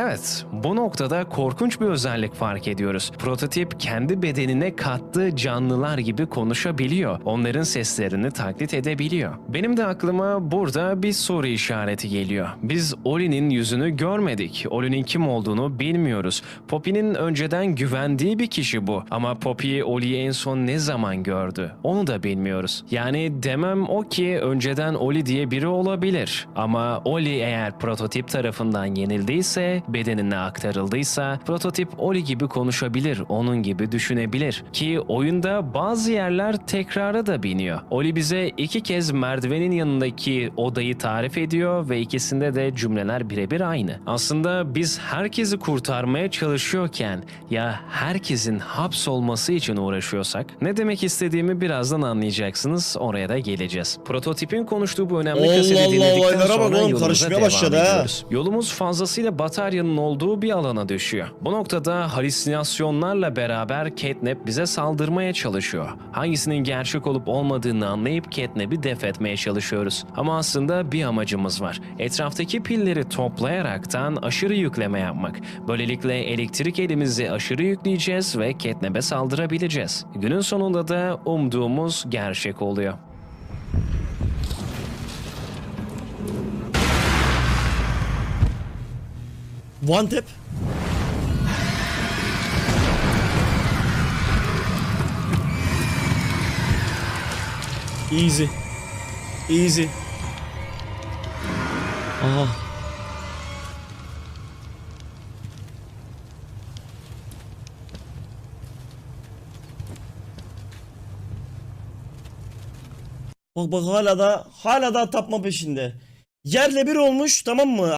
Evet, bu noktada korkunç bir özellik fark ediyoruz. Prototip kendi bedenine kattığı canlılar gibi konuşabiliyor. Onların seslerini taklit edebiliyor. Benim de aklıma burada bir soru işareti geliyor. Biz Oli'nin yüzünü görmedik. Oli'nin kim olduğunu bilmiyoruz. Poppy'nin önceden güvendiği bir kişi bu. Ama Poppy Oli'yi en son ne zaman gördü? Onu da bilmiyoruz. Yani demem o ki önceden Oli diye biri olabilir. Ama Oli eğer prototip tarafından yenildiyse, bedenine aktarıldıysa, prototip Oli gibi konuşabilir, onun gibi düşünebilir. Ki oyunda bazı yerler tekrara da biniyor. Oli bize iki kez merdivenin yanındaki odayı tarif ediyor ve ikisinde de cümleler birebir aynı. Aslında biz herkesi kurtarmaya çalışıyorken ya herkesin hapsolması için uğraşıyorsak ne demek istediğimi birazdan anlayacaksınız. Oraya da geleceğiz. Prototipin konuştuğu bu önemli Allah kaseti Allah, dinledikten olaylara bak sonra oğlum, yolumuza karışmaya devam başladı ha. ediyoruz. Yolumuz fazlasıyla bataryanın olduğu bir alana düşüyor. Bu noktada halüsinasyonlarla beraber Catnap bize saldırmaya çalışıyor. Hangisinin gerçek olup olmadığını anlayıp Catnap'i def etmeye çalışıyoruz. Ama aslında bir amacımız var. Etraftaki pilleri toplayaraktan aşırı yükleme yapmak. Böylelikle elektrik elimizi aşırı yükleyeceğiz ve Catnap'e saldırabileceğiz. Günün sonunda da umduğumuz gerçek oluyor. One tap. Easy. Easy. Aha. Bak bak hala da hala da tapma peşinde. Yerle bir olmuş tamam mı?